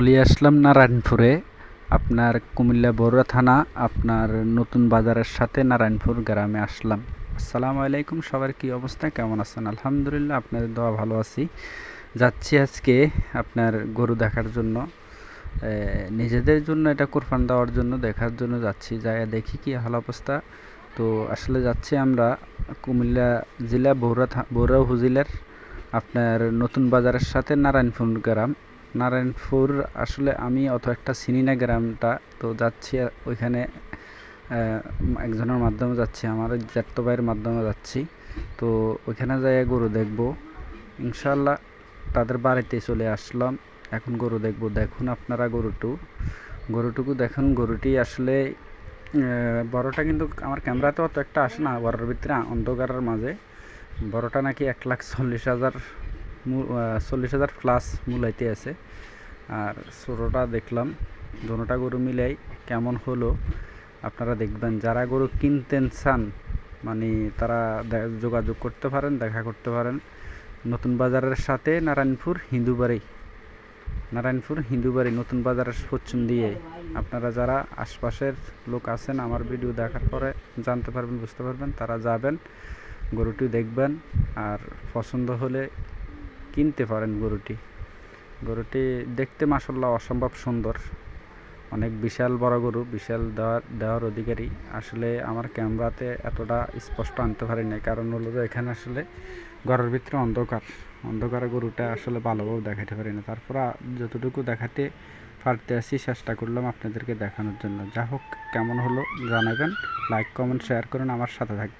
চলে আসলাম নারায়ণপুরে। আপনার কুমিল্লা বড়ুয়া থানা, আপনার নতুন বাজারের সাথে নারায়ণপুর গ্রামে আসলাম। আসসালামু আলাইকুম, সবার কি অবস্থা? কেমন আছেন? আলহামদুলিল্লাহ, আপনাদের দোয়া ভালো আছি। যাচ্ছি আজকে আপনার গরু দেখার জন্য। নিজেদের জন্য এটা কোরবান দেওয়ার জন্য, দেখার জন্য যাচ্ছি। যাই দেখি কি হাল অবস্থা। তো আসলে যাচ্ছি আমরা কুমিল্লা জেলা বৌরা বৌরা উপজেলার আপনার নতুন বাজারের সাথে নারায়ণপুর গ্রাম। নারায়ণপুর, আসলে আমি অত একটা চিনি না গ্রামটা, তো যাচ্ছি ওইখানে একজনের মাধ্যমে যাচ্ছি, আমার ওই জ্যাঠতো ভাইয়ের মাধ্যমে যাচ্ছি, তো ওইখানে যাই গরু দেখব। ইনশাল্লাহ তাদের বাড়িতে চলে আসলাম, এখন গরু দেখব। দেখুন আপনারা গরুটু, গরুটুকু দেখুন, গরুটি আসলে বড়টা কিন্তু আমার ক্যামেরাতে অত একটা আসে না বড়ের ভিতরে অন্ধকারের মাঝে। বড়টা নাকি এক লাখ চল্লিশ হাজার চল্লিশ হাজার প্লাস মূলাইতে আছে। আর ছোটোটা দেখলাম দোনোটা গরু মিলাই কেমন হলো? আপনারা দেখবেন, যারা গরু কিনতেন চান মানে তারা যোগাযোগ করতে পারেন, দেখা করতে পারেন। নতুন বাজারের সাথে নারায়ণপুর, হিন্দুবাড়ি। নারায়ণপুর, হিন্দুবাড়ি, নতুন বাজারের পশ্চিম দিয়ে। আপনারা যারা আশপাশের লোক আছেন, আমার ভিডিও দেখার পরে জানতে পারবেন, বুঝতে পারবেন, তারা যাবেন, গরুটি দেখবেন। আর পছন্দ হলে কিনতে পারেন গরুটি। গরুটি দেখতে মাসাল্লাহ অসম্ভব সুন্দর। অনেক বিশাল বড় গরু, বিশাল দেওয়ার দেওয়ার অধিকারী। আসলে আমার ক্যামেরাতে এতটা স্পষ্ট আনতে পারি নাই কারণ হলো যে এখানে আসলে ঘরের ভিতরে অন্ধকার। অন্ধকারে গরুটা আসলে ভালোভাবে দেখাতে পারি না। তারপর যতটুকু দেখাতে পারতে আসি চেষ্টা করলাম আপনাদেরকে দেখানোর জন্য। যা হোক কেমন হলো জানাবেন, লাইক, কমেন্ট, শেয়ার করুন। আমার সাথে থাকবেন।